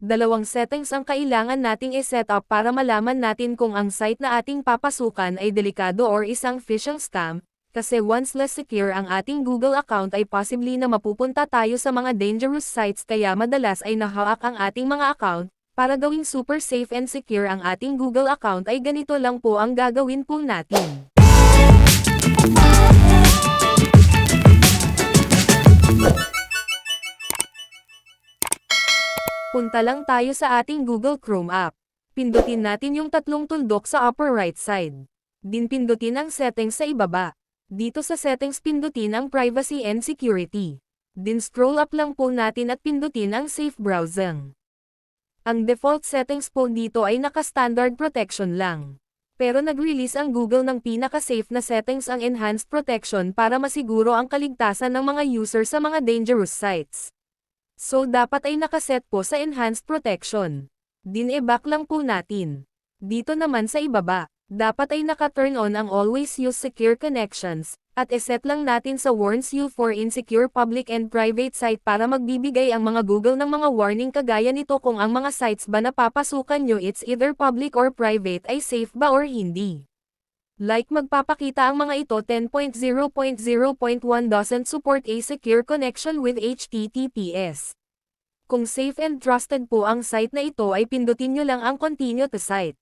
Dalawang settings ang kailangan nating i-set up para malaman natin kung ang site na ating papasukan ay delikado or isang phishing scam, kasi once less secure ang ating Google account ay possibly na mapupunta tayo sa mga dangerous sites kaya madalas ay nahaak ang ating mga account, para gawing super safe and secure ang ating Google account ay ganito lang po ang gagawin po natin. Punta lang tayo sa ating Google Chrome app. Pindutin natin yung tatlong tuldok sa upper right side. Din pindutin ang settings sa ibaba. Dito sa settings pindutin ang privacy and security. Din scroll up lang po natin at pindutin ang safe browsing. Ang default settings po dito ay naka-standard protection lang. Pero nag-release ang Google ng pinaka-safe na settings ang enhanced protection para masiguro ang kaligtasan ng mga user sa mga dangerous sites. So dapat ay nakaset po sa enhanced protection. Din e-back lang po natin. Dito naman sa ibaba, dapat ay naka-turn on ang always use secure connections, at iset lang natin sa warns you for insecure public and private site para magbibigay ang mga Google ng mga warning kagaya nito kung ang mga sites ba na papasukan nyo it's either public or private ay safe ba or hindi. Like magpapakita ang mga ito 10.0.0.1 doesn't support a secure connection with HTTPS. Kung safe and trusted po ang site na ito ay pindutin nyo lang ang continue to site.